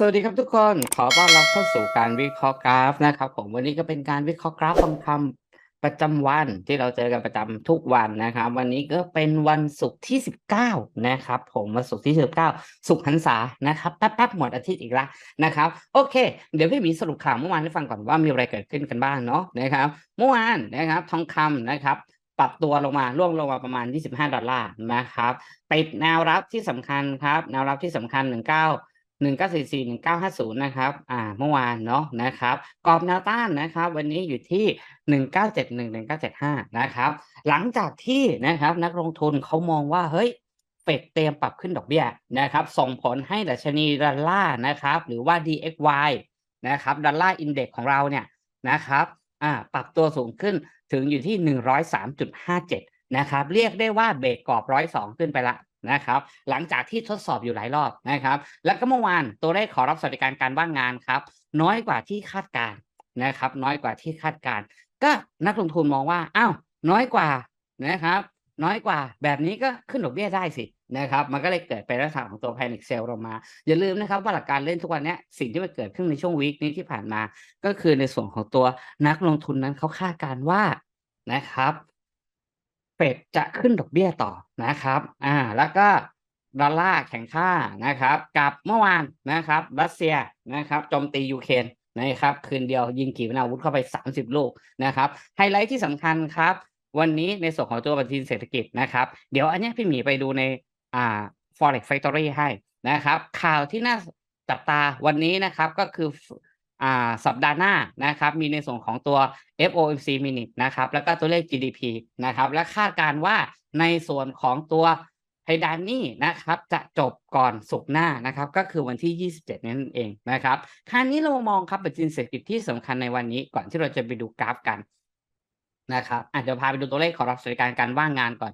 สวัสดีครับทุกคนขอต้อนรับเข้าสู่การวิเคราะห์กราฟนะครับผมวันนี้ก็เป็นการวิเคราะห์กราฟทองคำประจำวันที่เราเจอกันประจำทุกวันนะครับ วันนี้ก็เป็นวันศุกร์ที่19นะครับผมวันศุกร์ที่19ศุกร์หันษานะครับแป๊บๆหมดอาทิตย์อีกแล้วนะครับโอเค เดี๋ยวพี่หมีสรุปข่าวเมื่อวานให้ฟังก่อนว่ามีอะไรเกิดขึ้นกันบ้างเนาะนะครับเมื่อวานนะครับทองคำนะครับปรับตัวลงมาร่วงลงมาประมาณ 25 ดอลลาร์นะครับติดแนวรับที่สำคัญครับแนวรับที่สำคัญ 19 หนึ่งเก้าสี่สี่หนึ่งเก้าห้าศูนย์นะครับ อ่า เมื่อวานเนาะนะครับ กรอบแนวต้านนะครับ วันนี้อยู่ที่หนึ่งเก้าเจ็ดหนึ่งหนึ่งเก้าเจ็ดห้านะครับ หลังจากที่นะครับนักลงทุนเขามองว่าเฮ้ยเฟดเตรียมปรับขึ้นดอกเบี้ยนะครับ ส่งผลให้ดัชนีดอลลาร์นะครับ หรือว่า DXY นะครับดอลลาร์อินเด็กของเราเนี่ยนะครับ อ่า ปรับตัวสูงขึ้นถึงอยู่ที่หนึ่งร้อยสามจุดห้าเจ็ดนะครับ เรียกได้ว่าเบรกกรอบร้อยสองขึ้นไปละ นะครับหลังจากที่ทดสอบอยู่หลายรอบนะครับ แล้วก็เมื่อวานตัวเลขขอรับสวัสดิการการว่างงานครับน้อยกว่าที่คาดการนะครับ น้อยกว่าที่คาดการ ก็นักลงทุนมองว่าอ้าวน้อยกว่านะครับ น้อยกว่าแบบนี้ก็ขึ้นดอกเบี้ยได้สินะครับ มันก็เลยเกิดเป็นลักษณะของตัว panic sell ลงมา อย่าลืมนะครับว่าหลักการเล่นทุกวันนี้สิ่งที่มันเกิดขึ้นในช่วงวีคนี้ที่ผ่านมา ก็คือในส่วนของตัวนักลงทุนนั้นเขาคาดการณ์ว่านะครับ เฟดจะขึ้นดอกเบี้ยต่อนะครับ อ่า แล้วก็ดอลลาร์แข็งค่านะครับ กับเมื่อวานนะครับ รัสเซียนะครับโจมตียูเครนนะครับ คืนเดียวยิงขีปนาวุธเข้าไป 30 ลูกนะครับ ไฮไลท์ที่สำคัญครับ วันนี้ในส่วนของตัวบัญชีเศรษฐกิจนะครับ เดี๋ยวอันนี้พี่หมีไปดูในอ่า forex factory ให้นะครับ ข่าวที่น่าจับตาวันนี้นะครับก็คือ อ่าสัปดาห์หน้านะครับมีในส่วนของตัว FOMC minute นะครับแล้วก็ตัวเลข GDP นะครับและคาดการว่าในส่วนของตัวไฮดานนี่นะครับจะจบก่อนสุกหน้านะครับก็คือวันที่ 27 นั่นเองนะครับคราวนี้เรามองครับปัจจัยเศรษฐกิจที่สำคัญในวันนี้ก่อนที่เราจะไปดูกราฟกันนะครับอาจจะเดี๋ยวพาไปดูตัวเลขของรับสวัสดิการการว่างงานก่อน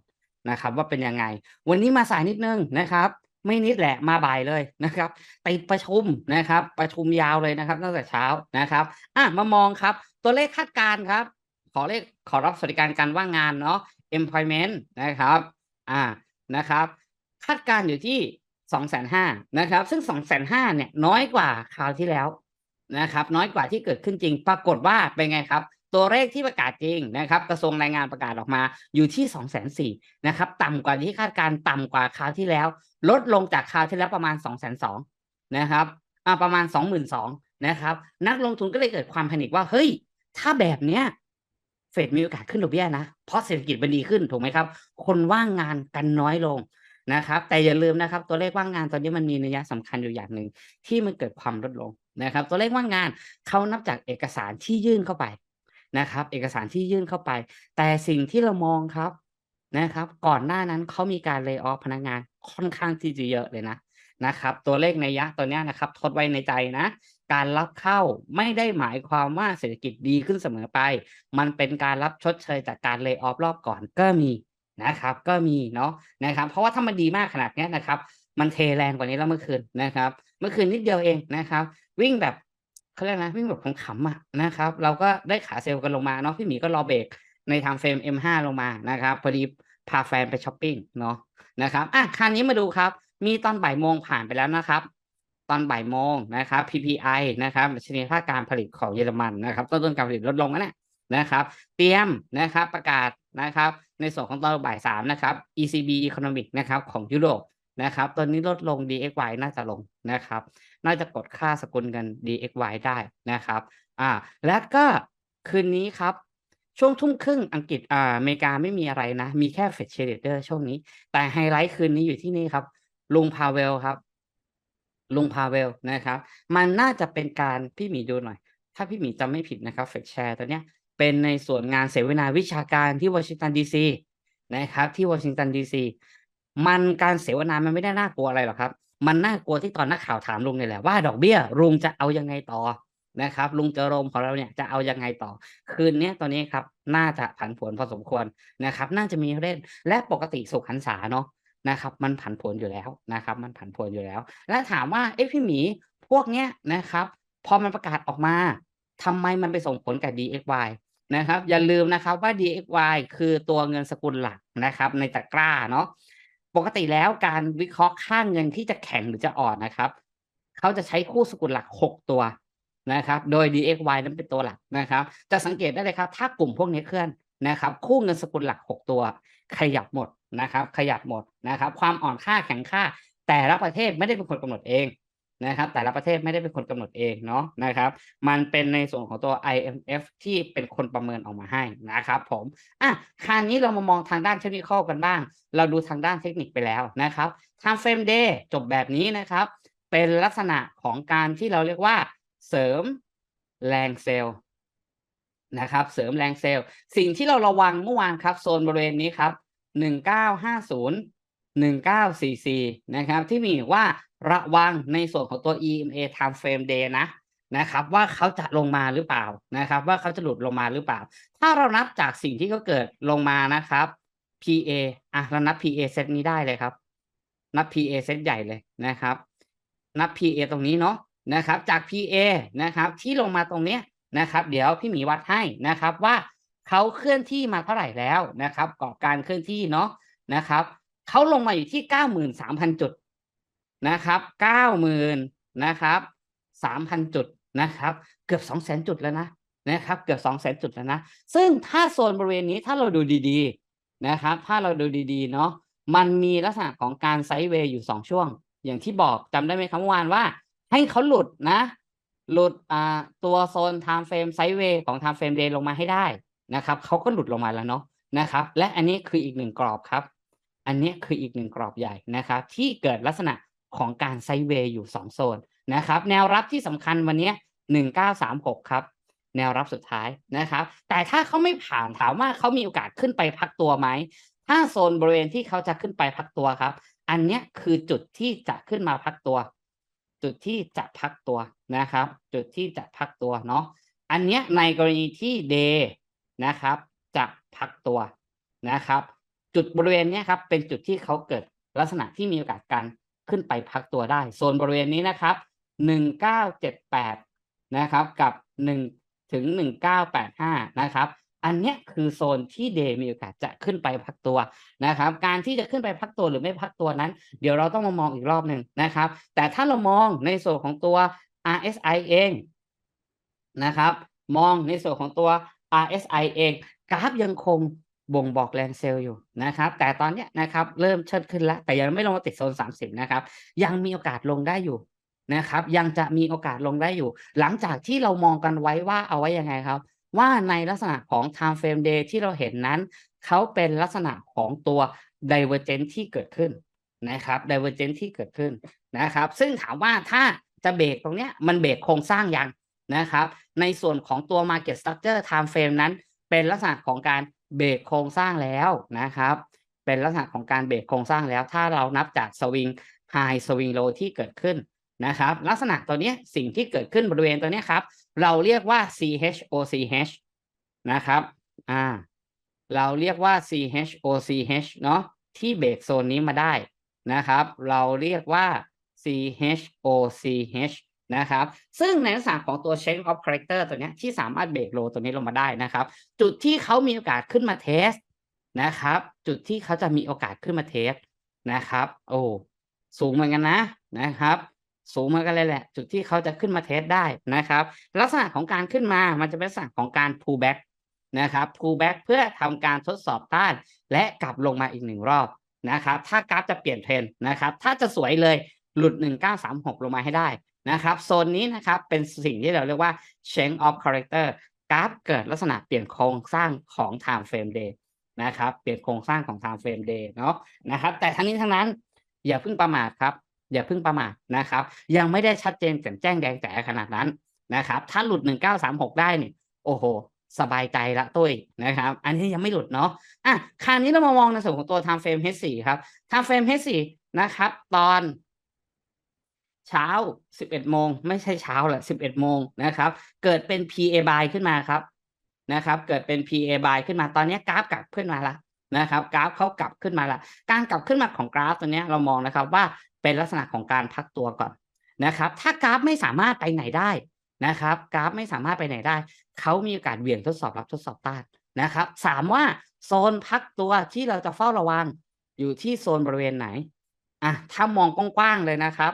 นะครับ ว่าเป็นยังไง วันนี้มาสายนิดนึงนะครับ ไม่นิดแหละมาบ่ายเลยนะครับติดประชุมนะครับ ประชุมยาวเลยนะครับตั้งแต่เช้านะครับอะมามองครับ ตัวเลขคาดการณ์ครับ ขอเลขขอรับสวัสดิการการว่างงานเนาะ employment นะครับอ่านะครับคาดการณ์อยู่ที่สองแสนห้านะครับ ซึ่งสองแสนห้าเนี่ยน้อยกว่าคราวที่แล้วนะครับ น้อยกว่าที่เกิดขึ้นจริง ปรากฏว่าเป็นไงครับ ตัวเลขที่ประกาศจริงนะครับ กระทรวงแรงงานประกาศออกมาอยู่ที่สองแสนสี่นะครับ ต่ำกว่าที่คาดการณ์ต่ำกว่าคราวที่แล้ว ลดลงจากคราวที่แล้วประมาณสองแสนสองนะครับอ่าประมาณสองหมื่นสองนะครับ นักลงทุนก็เลยเกิดความแพนิคว่าเฮ้ย ถ้าแบบเนี้ยเฟดมีโอกาสขึ้นดอกเบี้ยนะเพราะเศรษฐกิจมันดีขึ้นถูกไหมครับ คนว่างงานกันน้อยลงนะครับ แต่อย่าลืมนะครับ ตัวเลขว่างงานตอนนี้มันมีนัยสำคัญอยู่อย่างหนึ่งที่มันเกิดความลดลงนะครับ ตัวเลขว่างงานเขานับจากเอกสารที่ยื่นเข้าไป นะครับ เอกสารที่ยื่นเข้าไป แต่สิ่งที่เรามองครับนะครับ ก่อนหน้านั้นเขามีการเล y off พนักงานค่อนข้างที่จะเยอะเลยนะนะครับ ตัวเลขในยะตัวนี้นะครับ ทดไว้ในใจนะ การรับเข้าไม่ได้หมายความว่าเศรษฐกิจดีขึ้นเสมอไป มันเป็นการรับชดเชยจากการเล y off รอบก่อนก็มีนะครับ ก็มีเนาะนะครับ เพราะว่าถ้ามันดีมากขนาดนี้นะครับ มันเทแรงกว่านี้แล้วเมื่อคืนนะครับ เมื่อคืนนิดเดียวเองนะครับ วิ่งแบบ เขาเรียกนะวิ่งแบบขำๆอะนะครับ เราก็ได้ขาเซลล์กันลงมาเนาะพี่หมีก็รอเบรกในทางเฟรม M5 ลงมานะครับ พอดีพาแฟนไปช้อปปิ้งเนาะนะครับอะคราวนี้มาดูครับ มีตอนบ่ายโมงผ่านไปแล้วนะครับ ตอนบ่ายโมงนะครับ PPI นะครับดัชนีภาการผลิตของเยอรมันนะครับต้นต้นการผลิตลดลงแล้วเนี่ยนะครับ เตรียมนะครับประกาศนะครับ ในส่วนของตอนบ่ายสามนะครับ ECB Economic นะครับของยุโรป นะครับตอนนี้ลดลง DXY น่าจะลงนะครับ น่าจะกดค่าสกุลเงิน DXY ได้นะครับ อ่า แล้วก็คืนนี้ครับ ช่วงทุ่มครึ่งอังกฤษ อ่า อเมริกาไม่มีอะไรนะ มีแค่เฟดเชเดอร์ช่วงนี้ แต่ไฮไลท์คืนนี้อยู่ที่นี่ครับ ลุงพาเวลครับ ลุงพาเวลนะครับ มันน่าจะเป็นการพี่หมีดูหน่อย ถ้าพี่หมีจำไม่ผิดนะครับเฟดแชร์ตัวเนี้ย เป็นในส่วนงานเสวนาวิชาการที่วอชิงตันดีซีนะครับ ที่วอชิงตันดีซี มันการเสวนามันไม่ได้น่ากลัวอะไรหรอกครับ มันน่ากลัวที่ตอนนักข่าวถามลุงนี่แหละว่าดอกเบี้ยลุงจะเอายังไงต่อนะครับ ลุงเจอรมของเราเนี่ยจะเอายังไงต่อ คืนนี้ตอนนี้ครับ น่าจะผันผวนพอสมควรนะครับ น่าจะมีเล่นและปกติสุขหันษาเนาะนะครับ มันผันผวนอยู่แล้วนะครับ มันผันผวนอยู่แล้ว และถามว่าเอ๊ะพี่หมีพวกเนี้ยนะครับ พอมันประกาศออกมาทำไมมันไปส่งผลกับ DXY นะครับ อย่าลืมนะครับว่า DXY คือตัวเงินสกุลหลักนะครับ ในตะกร้าเนาะ ปกติแล้วการวิเคราะห์ค่าเงินที่จะแข็งหรือจะอ่อนนะครับ เขาจะใช้คู่สกุลหลัก 6 ตัวนะครับ โดย DXY นั้นเป็นตัวหลักนะครับ จะสังเกตได้เลยครับ ถ้ากลุ่มพวกนี้เคลื่อนนะครับ คู่เงินสกุลหลัก 6 ตัว ขยับหมดนะครับ ขยับหมดนะครับ ความอ่อนค่าแข็งค่า แต่ละประเทศไม่ได้เป็นคนกำหนดเอง นะครับ แต่ละประเทศไม่ได้เป็นคนกำหนดเองเนาะนะครับ มันเป็นในส่วนของตัว IMF ที่เป็นคนประเมินออกมาให้นะครับ ผมอะคราวนี้เรามามองทางด้านเทคนิคกันบ้าง เราดูทางด้านเทคนิคไปแล้วนะครับ time frame day จบแบบนี้นะครับ เป็นลักษณะของการที่เราเรียกว่าเสริมแรงเซลล์นะครับ เสริมแรงเซลล์ สิ่งที่เราระวังเมื่อวานครับ โซนบริเวณนี้ครับ1950 1944 นะครับ ที่มีว่าระวังในส่วนของตัว EMA time frame day นะนะครับว่าเขาจะลงมาหรือเปล่านะครับ ว่าเขาจะหลุดลงมาหรือเปล่า ถ้าเรานับจากสิ่งที่เขาเกิดลงมานะครับ PA อะเรานับ PA เซตนี้ได้เลยครับ นับ PA เซตใหญ่เลยนะครับ นับ PA ตรงนี้เนาะนะครับ จาก PA นะครับ ที่ลงมาตรงเนี้ยนะครับ เดี๋ยวพี่หมีวัดให้นะครับว่าเขาเคลื่อนที่มาเท่าไหร่แล้วนะครับกอบการเคลื่อนที่เนาะนะครับ เขาลงมาอยู่ที่เก้าหมื่นสามพันจุดนะครับเก้าหมื่นนะครับสามพันจุดนะครับ เกือบสองแสนจุดแล้วนะนะครับ เกือบสองแสนจุดแล้วนะ ซึ่งถ้าโซนบริเวณนี้ถ้าเราดูดีๆนะครับ ถ้าเราดูดีๆเนาะมันมีลักษณะของการไซด์เวย์อยู่สองช่วง อย่างที่บอกจำได้ไหมครับเมื่อวานว่า ให้เขาหลุดนะ หลุดอ่าตัวโซน time frame ไซด์เวย์ของ time frame day ลงมาให้ได้นะครับเขาก็หลุดลงมาแล้วเนาะนะครับ และอันนี้คืออีกหนึ่งกรอบครับ อันนี้คืออีกหนึ่งกรอบใหญ่นะครับ ที่เกิดลักษณะของการไซเวย์อยู่สองโซนนะครับ แนวรับที่สำคัญวันนี้หนึ่งเก้าสามหกครับ แนวรับสุดท้ายนะครับ แต่ถ้าเขาไม่ผ่านถามว่าเขามีโอกาสขึ้นไปพักตัวไหมถ้าโซนบริเวณที่เขาจะขึ้นไปพักตัวครับ อันนี้คือจุดที่จะขึ้นมาพักตัว จุดที่จะพักตัวนะครับ จุดที่จะพักตัวเนาะอันนี้ในกรณีที่ day นะครับจะพักตัวนะครับ จุดบริเวณนี้ครับเป็นจุดที่เขาเกิดลักษณะที่มีโอกาสการขึ้นไปพักตัวได้ โซนบริเวณนี้นะครับหนึ่งเก้าเจ็ดแปดนะครับกับหนึ่งถึงหนึ่งเก้าแปดห้านะครับ อันนี้คือโซนที่เดย์มีโอกาสจะขึ้นไปพักตัวนะครับ การที่จะขึ้นไปพักตัวหรือไม่พักตัวนั้น เดี๋ยวเราต้องมามองอีกรอบหนึ่งนะครับ แต่ถ้าเรามองในส่วนของตัว RSI เองนะครับ มองในส่วนของตัว RSI เอง กราฟยังคง บ่งบอกแรงเซลล์อยู่นะครับ แต่ตอนเนี้ยนะครับเริ่มเชิดขึ้นแล้ว แต่ยังไม่ลงมาติดโซน 30 นะครับ ยังมีโอกาสลงได้อยู่นะครับ ยังจะมีโอกาสลงได้อยู่ หลังจากที่เรามองกันไว้ว่าเอาไว้ยังไงครับ ว่าในลักษณะของ time frame day ที่เราเห็นนั้น เขาเป็นลักษณะของตัว divergent ที่เกิดขึ้นนะครับ divergent ที่เกิดขึ้นนะครับ ซึ่งถามว่าถ้าจะเบรกตรงเนี้ยมันเบรกโครงสร้างยังนะครับ ในส่วนของตัว market structure time frame นั้น เป็นลักษณะของการ เบรกโครงสร้างแล้วนะครับ เป็นลักษณะของการเบรกโครงสร้างแล้ว ถ้าเรานับจากสวิง high สวิง low ที่เกิดขึ้นนะครับ ลักษณะตัวนี้สิ่งที่เกิดขึ้นบริเวณตัวนี้ครับ เราเรียกว่า CHOCH นะครับอ่าเราเรียกว่า CHOCH เนาะที่เบรกโซนนี้มาได้นะครับ เราเรียกว่า CHOCH นะครับ ซึ่งในลักษณะของตัว Change of Character ตัวนี้ที่สามารถเบรกโลตัวนี้ลงมาได้นะครับ จุดที่เขามีโอกาสขึ้นมาเทสนะครับ จุดที่เขาจะมีโอกาสขึ้นมาเทสนะครับ โอ้สูงเหมือนกันนะนะครับสูงเหมือนกันเลยแหละ จุดที่เขาจะขึ้นมาเทสได้นะครับ ลักษณะของการขึ้นมามันจะเป็นลักษณะของการ pull back นะครับ pull back เพื่อทำการทดสอบต้าน และกลับลงมาอีกหนึ่งรอบนะครับ ถ้ากราฟจะเปลี่ยนเทรนนะครับ ถ้าจะสวยเลยหลุด 1936 ลงมาให้ได้ นะครับโซนนี้นะครับเป็นสิ่งที่เราเรียกว่า change of character กราฟเกิดลักษณะเปลี่ยนโครงสร้างของ time frame day นะครับเปลี่ยนโครงสร้างของ time frame day เนาะนะครับแต่ทั้งนี้ทั้งนั้นอย่าเพิ่งประมาทครับ อย่าเพิ่งประมาทนะครับ ยังไม่ได้ชัดเจนแจ่มแจ้งแดงแจ๋ขนาดนั้นนะครับ ถ้าหลุด 1936 ได้เนี่ยโอ้โห สบายใจละตุ้ยนะครับ อันนี้ยังไม่หลุดเนาะอะคราวนี้เรามามองในส่วนของตัว time frame H4 ครับ time frame H4 นะครับ ตอน เช้า 11 โมง ไม่ใช่เช้าแหละ 11 โมงนะครับ เกิดเป็น PA buy ขึ้นมาครับนะครับ เกิดเป็น PA buy ขึ้นมาตอนนี้กราฟกลับขึ้นมาละนะครับ กราฟเขากลับขึ้นมาละการกลับขึ้นมาของกราฟตัวนี้เรามองนะครับว่าเป็นลักษณะของการพักตัวก่อนนะครับ ถ้ากราฟไม่สามารถไปไหนได้นะครับ กราฟไม่สามารถไปไหนได้เขามีโอกาสเหวี่ยงทดสอบรับทดสอบต้านนะครับถามว่าโซนพักตัวที่เราจะเฝ้าระวังอยู่ที่โซนบริเวณไหนอะถ้ามองกว้างๆเลยนะครับ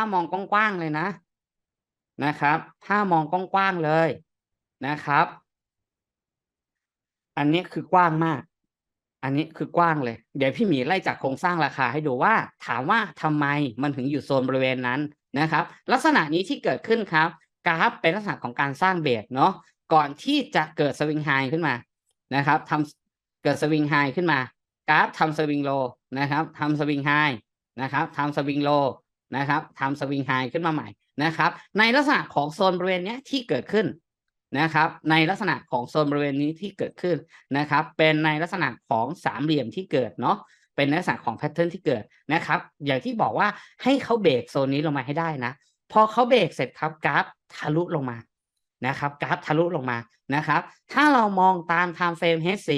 ถ้ามองกว้างๆเลยนะนะครับ ถ้ามองกว้างๆเลยนะครับ อันนี้คือกว้างมาก อันนี้คือกว้างเลย เดี๋ยวพี่หมีไล่จากโครงสร้างราคาให้ดูว่า ถามว่าทำไมมันถึงอยู่โซนบริเวณนั้นนะครับ ลักษณะนี้ที่เกิดขึ้นครับ กราฟเป็นลักษณะของการสร้างเบสเนาะก่อนที่จะเกิดสวิงไฮขึ้นมานะครับทำเกิดสวิงไฮขึ้นมากราฟทำสวิงโลนะครับทำสวิงไฮนะครับทำสวิงโล นะครับทำสวิงไฮขึ้นมาใหม่นะครับ ในลักษณะของโซนบริเวณนี้ที่เกิดขึ้นนะครับ ในลักษณะของโซนบริเวณนี้ที่เกิดขึ้นนะครับ เป็นในลักษณะของสามเหลี่ยมที่เกิดเนาะเป็นลักษณะของแพทเทิร์นที่เกิดนะครับ อย่างที่บอกว่าให้เขาเบรกโซนนี้ลงมาให้ได้นะ พอเขาเบรกเสร็จครับกราฟทะลุลงมานะครับ กราฟทะลุลงมานะครับ ถ้าเรามองตาม time frame H4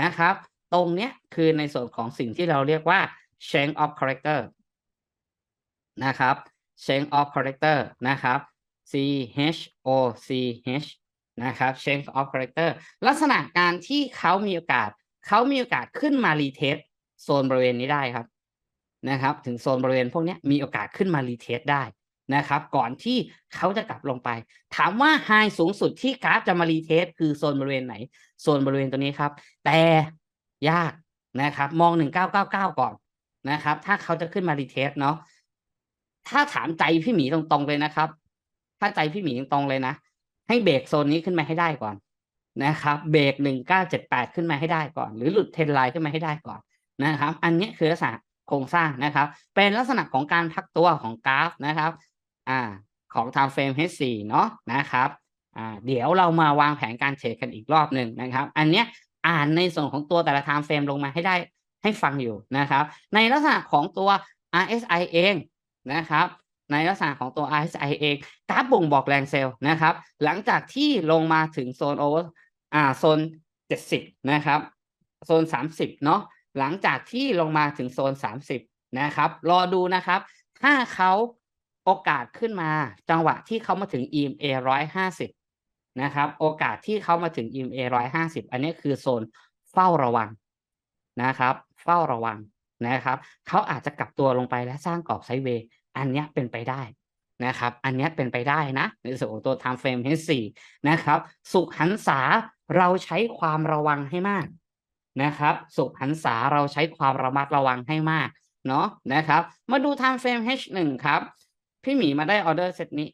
นะครับ ตรงเนี้ยคือในส่วนของสิ่งที่เราเรียกว่า change of character นะครับ change of character นะครับ C H O C H นะครับ change of character ลักษณะการที่เขามีโอกาสเขามีโอกาสขึ้นมารีเทสโซนบริเวณนี้ได้ครับนะครับ ถึงโซนบริเวณพวกนี้มีโอกาสขึ้นมารีเทสได้นะครับ ก่อนที่เขาจะกลับลงไป ถามว่าไฮสูงสุดที่กราฟจะมารีเทสคือโซนบริเวณไหน โซนบริเวณตัวนี้ครับ แต่ยากนะครับ มอง 1999 ก่อนนะครับ ถ้าเขาจะขึ้นมารีเทสเนาะ ถ้าถามใจพี่หมีตรงๆเลยนะครับ ถ้าใจพี่หมีตรงๆเลยนะ ให้เบรกโซนนี้ขึ้นมาให้ได้ก่อนนะครับเบรก1978ขึ้นมาให้ได้ก่อน หรือหลุดเทรนไลน์ขึ้นมาให้ได้ก่อนนะครับ อันนี้คือลักษณะโครงสร้างนะครับ เป็นลักษณะของการพักตัวของกราฟนะครับ อ่า ของ time frame H4 เนาะนะครับอ่าเดี๋ยวเรามาวางแผนการเทรดกันอีกรอบหนึ่งนะครับ อันเนี้ยอ่านในส่วนของตัวแต่ละ time frame ลงมาให้ได้ให้ฟังอยู่นะครับ ในลักษณะของตัว RSI เอง นะครับ ในลักษณะของตัว RSI เองกราฟบ่งบอกแรงเซลล์นะครับ หลังจากที่ลงมาถึงโซนโอเวอร์อ่าโซน 70 นะครับ โซน 30 เนาะหลังจากที่ลงมาถึงโซน 30 นะครับ รอดูนะครับ ถ้าเขาโอกาสขึ้นมาจังหวะที่เขามาถึง EMA 150 นะครับ โอกาสที่เขามาถึง EMA 150 อันนี้คือโซนเฝ้าระวังนะครับ เฝ้าระวังนะครับ เขาอาจจะกลับตัวลงไปและสร้างกรอบไซด์เวย์ อันนี้เป็นไปได้นะครับ อันนี้เป็นไปได้นะ ในส่วนของตัว time frame H4 นะครับ สุขหันษาเราใช้ความระวังให้มากนะครับ สุขหันษาเราใช้ความระมัดระวังให้มากเนาะนะครับ มาดู time frame H1 ครับ พี่หมีมาได้ออเดอร์เซตนี้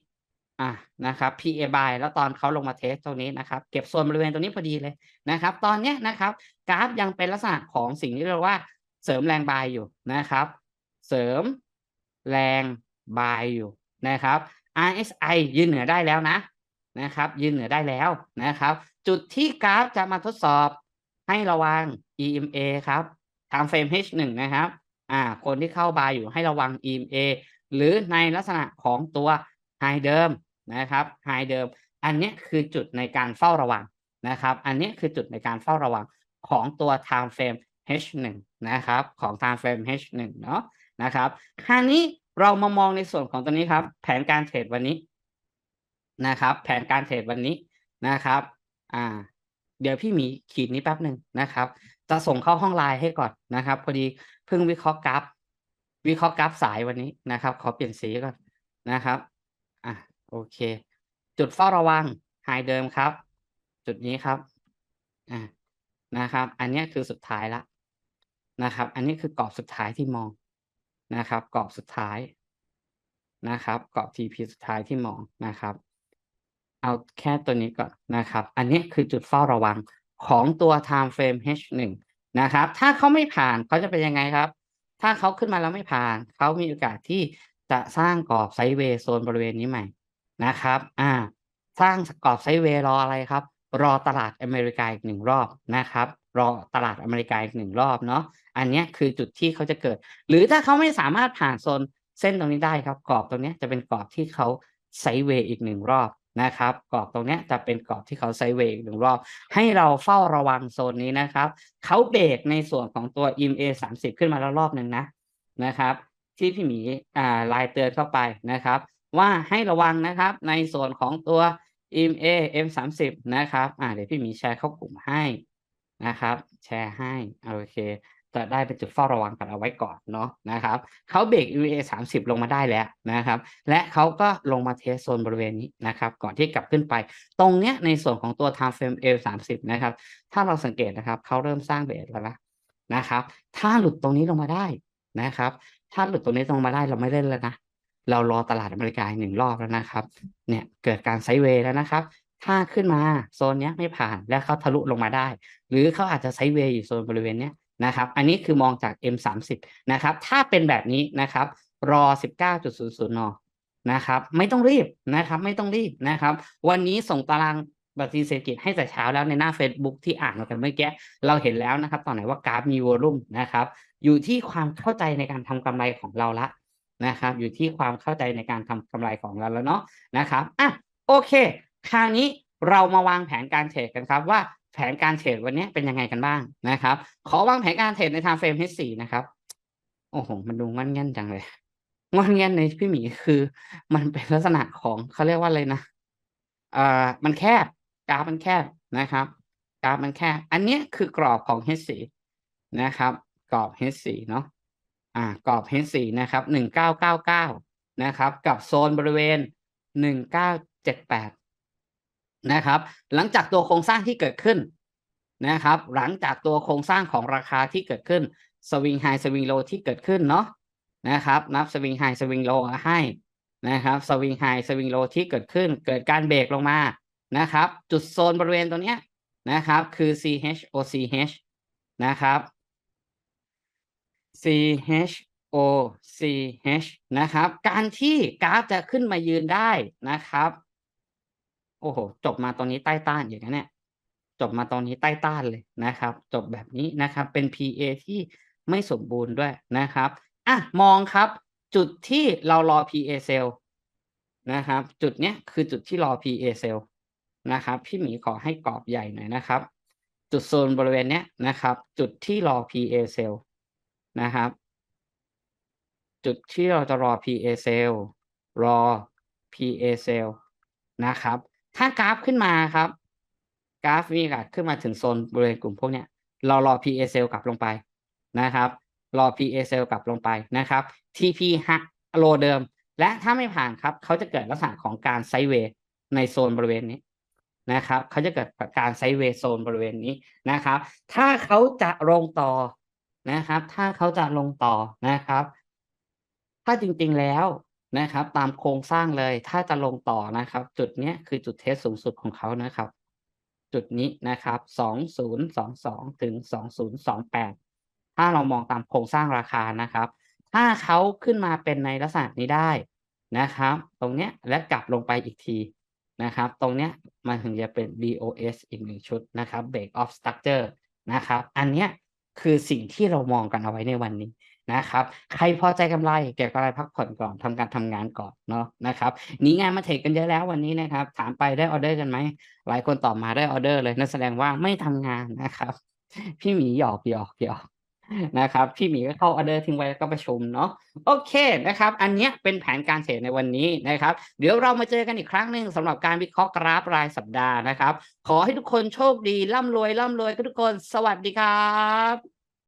อะนะครับ PA buy แล้วตอนเขาลงมาเทสตรงนี้นะครับ เก็บโซนบริเวณตรงนี้พอดีเลยนะครับ ตอนเนี้ยนะครับ กราฟยังเป็นลักษณะของสิ่งที่เรียกว่าเสริมแรงบายอยู่นะครับ เสริม แรงบายอยู่นะครับ RSI ยืนเหนือได้แล้วนะนะครับ ยืนเหนือได้แล้วนะครับ จุดที่กราฟจะมาทดสอบให้ระวัง EMA ครับ time frame H1 นะครับอ่าคนที่เข้าบายอยู่ให้ระวัง EMA หรือในลักษณะของตัว High เดิมนะครับ High เดิม อันนี้คือจุดในการเฝ้าระวังนะครับ อันนี้คือจุดในการเฝ้าระวังของตัว time frame H1 นะครับ ของ time frame H1 เนาะ นะครับคราวนี้เรามามองในส่วนของตัวนี้ครับ แผนการเทรดวันนี้นะครับ แผนการเทรดวันนี้นะครับ อ่า เดี๋ยวพี่หมีขีดนี้แป๊บหนึ่งนะครับ จะส่งเข้าห้องไลน์ให้ก่อนนะครับ พอดีเพิ่งวิเคราะห์กราฟ วิเคราะห์กราฟสายวันนี้นะครับ ขอเปลี่ยนสีก่อนนะครับ อะโอเค จุดเฝ้าระวังไฮเดิมครับ จุดนี้ครับ อ่านะครับ อันนี้คือสุดท้ายละนะครับ อันนี้คือกรอบสุดท้ายที่มอง นะครับกรอบสุดท้ายนะครับกรอบ TP สุดท้ายที่มองนะครับ เอาแค่ตัวนี้ก่อนนะครับ อันนี้คือจุดเฝ้าระวังของตัว time frame H1 นะครับ ถ้าเขาไม่ผ่านเขาจะเป็นยังไงครับ ถ้าเขาขึ้นมาแล้วไม่ผ่าน เขามีโอกาสที่จะสร้างกรอบไซด์เวย์โซนบริเวณนี้ใหม่นะครับ อ่า สร้างกรอบไซด์เวย์รออะไรครับ รอตลาดอเมริกาอีกหนึ่งรอบนะครับ รอตลาดอเมริกาอีกหนึ่งรอบเนาะอันนี้คือจุดที่เขาจะเกิด หรือถ้าเขาไม่สามารถผ่านโซนเส้นตรงนี้ได้ครับ กรอบตรงนี้จะเป็นกรอบที่เขาไซเวย์อีกหนึ่งรอบนะครับกรอบตรงนี้จะเป็นกรอบที่เขาไซเวย์อีกหนึ่งรอบ ให้เราเฝ้าระวังโซนนี้นะครับเขาเบรกในส่วนของตัว EMA 30 ขึ้นมาแล้วรอบหนึ่งนะนะครับ ที่พี่หมีอ่าลายเตือนเข้าไปนะครับ ว่าให้ระวังนะครับในส่วนของตัว EMA M30 นะครับอ่าเดี๋ยวพี่หมีแชร์เข้ากลุ่มให้ นะครับ แชร์ให้โอเคจะได้เป็นจุดเฝ้าระวังกันเอาไว้ก่อนเนาะนะครับเขาเบรก EVA 30 ลงมาได้แล้วนะครับ และเขาก็ลงมาเทสโซนบริเวณนี้นะครับ ก่อนที่กลับขึ้นไป ตรงเนี้ยในส่วนของตัว time frame L 30นะครับ ถ้าเราสังเกตนะครับเขาเริ่มสร้างเบสแล้วนะนะครับ ถ้าหลุดตรงนี้ลงมาได้นะครับ ถ้าหลุดตรงนี้ลงมาได้เราไม่เล่นแล้วนะเรารอตลาดอเมริกาหนึ่งรอบแล้วนะครับ เนี่ยเกิดการไซเวย์แล้วนะครับ ถ้าขึ้นมาโซนเนี้ยไม่ผ่านแล้วเขาทะลุลงมาได้ หรือเขาอาจจะไซด์เวย์อยู่โซนบริเวณเนี้ยนะครับ อันนี้คือมองจาก M30 นะครับ ถ้าเป็นแบบนี้นะครับ รอ 19.00นนะครับ ไม่ต้องรีบนะครับ ไม่ต้องรีบนะครับ วันนี้ส่งตารางบัญชีเศรษฐกิจให้แต่เช้าแล้วในหน้า Facebook ที่อ่านมากันเมื่อกี้เราเห็นแล้วนะครับ ตอนไหนว่ากราฟมีวอลุ่มนะครับ อยู่ที่ความเข้าใจในการทำกำไรของเราละนะครับ อยู่ที่ความเข้าใจในการทำกำไรของเราแล้วเนาะนะครับ อะ โอเค คราวนี้เรามาวางแผนการเทรดกันครับว่าแผนการเทรดวันนี้เป็นยังไงกันบ้างนะครับ ขอวางแผนการเทรดใน time frame H4 นะครับ โอ้โห มันดูงอนแง่นจังเลยงอนแง่นในพี่หมีคือ มันเป็นลักษณะของเขาเรียกว่าอะไรนะเอ่ามันแคบกราฟมันแคบนะครับกราฟมันแคบอันนี้คือกรอบของ H4 นะครับ กรอบ H4 เนาะอ่ากรอบ H4 นะครับหนึ่งเก้าเก้าเก้านะครับ กับโซนบริเวณหนึ่งเก้าเจ็ดแปด นะครับ หลังจากตัวโครงสร้างที่เกิดขึ้นนะครับ หลังจากตัวโครงสร้างของราคาที่เกิดขึ้นสวิงไฮสวิงโลที่เกิดขึ้นเนาะนะครับ นับสวิงไฮสวิงโลให้นะครับสวิงไฮสวิงโลที่เกิดขึ้น เกิดการเบรกลงมานะครับ จุดโซนบริเวณตรงเนี้ยนะครับคือ CH OCH นะครับ CH OCH นะครับ การที่กราฟจะขึ้นมายืนได้นะครับ โอ้โห จบมาตรงนี้ใต้ต้านอย่างนั้นเนี่ยจบมาตรงนี้ใต้ต้านเลยนะครับ จบแบบนี้นะครับ เป็น PA ที่ไม่สมบูรณ์ด้วยนะครับอะมองครับ จุดที่เรารอ PA sell นะครับ จุดเนี้ยคือจุดที่รอ PA sell นะครับ พี่หมีขอให้กรอบใหญ่หน่อยนะครับ จุดโซนบริเวณเนี้ยนะครับ จุดที่รอ PA sell นะครับ จุดที่เราจะรอ PA sell รอ PA sell นะครับ ถ้ากราฟขึ้นมาครับ กราฟมีโอกาสขึ้นมาถึงโซนบริเวณกลุ่มพวกเนี้ยเรารอ PA sell กลับลงไปนะครับ รอ PA sell กลับลงไปนะครับ TP หักโลเดิม และถ้าไม่ผ่านครับเขาจะเกิดลักษณะของการไซเวย์ในโซนบริเวณนี้นะครับเขาจะเกิดการไซเวย์โซนบริเวณนี้นะครับ ถ้าเขาจะลงต่อนะครับ ถ้าเขาจะลงต่อนะครับ ถ้าจริงๆแล้ว นะครับ ตามโครงสร้างเลย ถ้าจะลงต่อนะครับ จุดนี้คือจุดเทสสูงสุดของเขานะครับ จุดนี้นะครับสองศูนย์สองสองถึงสองศูนย์สองแปดถ้าเรามองตามโครงสร้างราคานะครับ ถ้าเขาขึ้นมาเป็นในลักษณะนี้ได้นะครับ ตรงเนี้ยและกลับลงไปอีกทีนะครับ ตรงเนี้ยมันถึงจะเป็น BOS อีกหนึ่งชุดนะครับ Break of Structure นะครับ อันเนี้ยคือสิ่งที่เรามองกันเอาไว้ในวันนี้ นะครับใครพอใจกำไรเก็บกำไรพักผ่อนก่อนทำการทำงานก่อนเนาะนะครับหนีงานมาเทรดกันเยอะแล้ววันนี้นะครับ ถามไปได้ออเดอร์กันไหมหลายคนตอบมาได้ออเดอร์เลยนั่นแสดงว่าไม่ทำงานนะครับ พี่หมีหยอกหยอกหยอกนะครับพี่หมีก็เข้าออเดอร์ทิ้งไว้แล้วก็ประชุมเนาะโอเคนะครับ อันนี้เป็นแผนการเทรดในวันนี้นะครับ เดี๋ยวเรามาเจอกันอีกครั้งหนึ่งสำหรับการวิเคราะห์กราฟรายสัปดาห์นะครับ ขอให้ทุกคนโชคดีร่ำรวยร่ำรวยทุกคน สวัสดีครับ